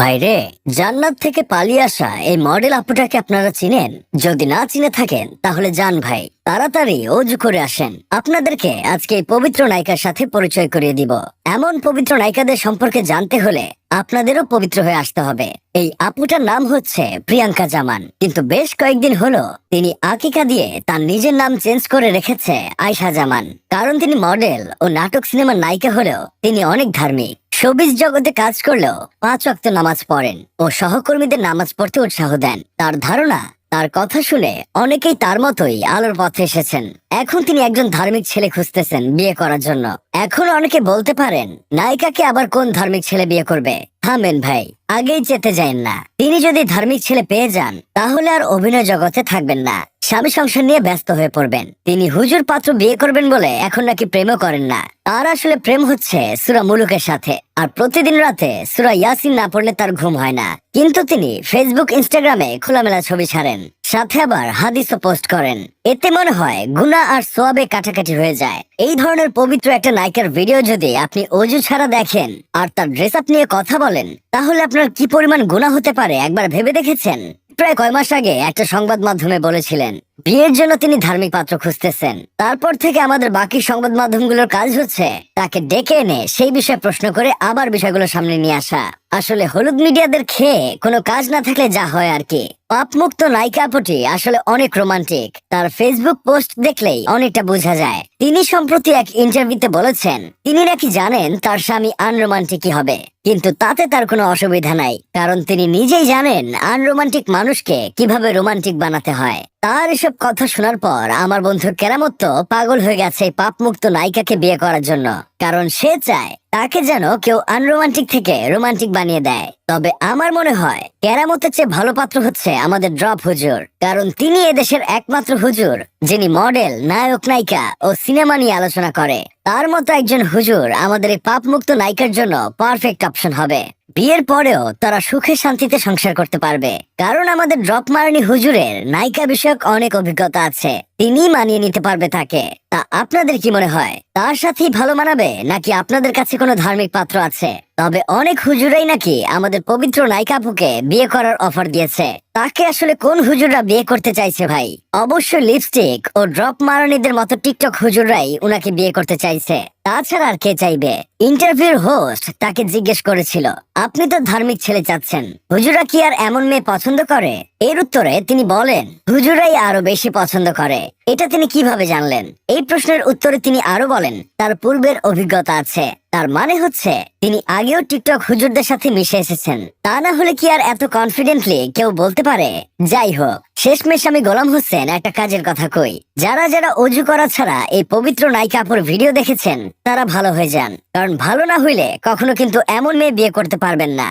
ভাইরে জান্নাত থেকে পালিয়ে আসা এই মডেল আপুটাকে আপনারা চিনেন? যদি না চিনে থাকেন, তাহলে যান ভাই, তাড়াতাড়ি অজু করে আসেন। আপনাদেরকে আজকে এই পবিত্র নায়িকার সাথে পরিচয় করিয়ে দিব। এমন পবিত্র নায়িকাদের সম্পর্কে জানতে হলে আপনাদেরও পবিত্র হয়ে আসতে হবে। এই আপুটার নাম হচ্ছে প্রিয়াঙ্কা জামান। কিন্তু বেশ কয়েকদিন হলো, তিনি আকিকা দিয়ে তার নিজের নাম চেঞ্জ করে রেখেছে আয়শা জামান। কারণ তিনি মডেল ও নাটক সিনেমার নায়িকা হলেও তিনি অনেক ধার্মিক। শোবিজ জগতে কাজ করলেও পাঁচ অক্ত নামাজ পড়েন ও সহকর্মীদের নামাজ পড়তে উৎসাহ দেন। তার ধারণা, তার কথা শুনে অনেকেই তার মতোই আলোর পথে এসেছেন। এখন তিনি একজন ধার্মিক ছেলে খুঁজতেছেন বিয়ে করার জন্য। এখন অনেকে বলতে পারেন, নায়িকাকে আবার কোন ধার্মিক ছেলে বিয়ে করবে? থামেন ভাই, আগেই যেতে যাইন না। তিনি যদি ধার্মিক ছেলে পেয়ে যান, তাহলে আর অভিনয় জগতে থাকবেন না। স্বামী সংসার নিয়ে ব্যস্ত হয়ে পড়বেন। তিনি হুজুর পাত্র বিয়ে করবেন বলে এখন নাকি প্রেমও করেন না। তার আসলে প্রেম হচ্ছে সুরা মুলুকের সাথে, আর প্রতিদিন রাতে সুরা ইয়াসিন না পড়লে তার ঘুম হয় না। কিন্তু তিনি ফেসবুক ইনস্টাগ্রামে খোলামেলা ছবি ছাড়েন। সাথে আবার হাদিসও পোস্ট করেন। এতে মনে হয় গুনা আর সোয়াবে কাটাকাটি হয়ে যায়। এই ধরনের পবিত্র একটা নায়িকার ভিডিও যদি আপনি অজু ছাড়া দেখেন আর তার ড্রেস আপ নিয়ে কথা বলেন, তাহলে আপনার কি পরিমাণ গুনা হতে পারে? একবার ভেবে দেখেছেন? প্রায় কয় মাস আগে একটা সংবাদ মাধ্যমে বলেছিলেন বিয়ের জন্য তিনি ধার্মিক পাত্র খুঁজতেছেন। তারপর থেকে আমাদের বাকি সংবাদ মাধ্যমগুলোর কাজ হচ্ছে তাকে ডেকে এনে সেই বিষয়ে প্রশ্ন করে আবার বিষয়গুলো সামনে নিয়ে আসা। আসলে হলুদ মিডিয়াদের খেয়ে কোনো কাজ না থাকলে যা হয় আর কি। পাপমুক্ত নায়িকা আপটি আসলে অনেক রোমান্টিক। তার ফেসবুক পোস্ট দেখলেই অনেকটা বোঝা যায়। তিনি সম্প্রতি এক ইন্টারভিউতে বলেছেন, তিনি নাকি জানেন তার স্বামী আনরোমান্টিকই হবে, কিন্তু তাতে তার কোনো অসুবিধা নাই, কারণ তিনি নিজেই জানেন আনরোমান্টিক মানুষকে কীভাবে রোমান্টিক বানাতে হয়। তার এসব কথা শোনার পর আমার বন্ধু কেরামত তো পাগল হয়ে গেছে এই পাপমুক্ত নায়িকাকে বিয়ে করার জন্য। কারণ সে চায় তাকে যেন কেউ আনরোমান্টিক থেকে রোমান্টিক বানিয়ে দেয়। তবে আমার মনে হয় কেরামতের চেয়ে ভালো পাত্র হচ্ছে আমাদের ড্রপ হুজুর। কারণ তিনি এদেশের একমাত্র হুজুর, যিনি মডেল, নায়ক, নায়িকা ও সিনেমা নিয়ে আলোচনা করে। তার মতো একজন হুজুর আমাদের এই পাপমুক্ত নায়িকার জন্য পারফেক্ট অপশন হবে। বিয়ের পরেও তারা সুখে শান্তিতে সংসার করতে পারবে। কারণ আমাদের ড্রপ মারানি হুজুরের নায়িকা বিষয়ক অনেক অভিজ্ঞতা আছে। তিনি মানিয়ে নিতে পারবে তাকে। তা আপনাদের কি মনে হয়, তার সাথেই ভালো মানাবে, নাকি আপনাদের কাছে কোনো ধার্মিক পাত্র আছে? তবে অনেক হুজুরাই নাকি আমাদের পবিত্র নায়িকা নায়িকাপুকে বিয়ে করার অফার দিয়েছে। তাকে আসলে কোন হুজুররা বিয়ে করতে চাইছে ভাই? অবশ্যই লিপস্টিক ও ড্রপ মারানিদের মতো টিকটক হুজুররাই উনাকে বিয়ে করতে চাইছে। তাছাড়া আর কে চাইবে? ইন্টারভিউর হোস্ট তাকে জিজ্ঞেস করেছিল, আপনি তো ধার্মিক ছেলে চাচ্ছেন হুজুরা কি আর এমন মেয়ে পছন্দ করে? এর উত্তরে তিনি বলেন হুজুরাই আরও বেশি পছন্দ করে এটা তিনি কীভাবে জানলেন এই প্রশ্নের উত্তরে তিনি আরও বলেন তার পূর্বের অভিজ্ঞতা আছে তার মানে হচ্ছে তিনি আগেও টিকটক হুজুরদের সাথে মিশে এসেছেন তা না হলে কি আর এত কনফিডেন্টলি কেউ বলতে পারে যাই হোক শেষমেশ আমি গোলাম হোসেন একটা কাজের কথা কই যারা যারা অজু করা ছাড়া এই পবিত্র নায়িকাপুর ভিডিও দেখেছেন তারা ভালো হয়ে যান কারণ ভালো না হইলে কখনো কিন্তু এমন মেয়ে বিয়ে করতে পারবেন না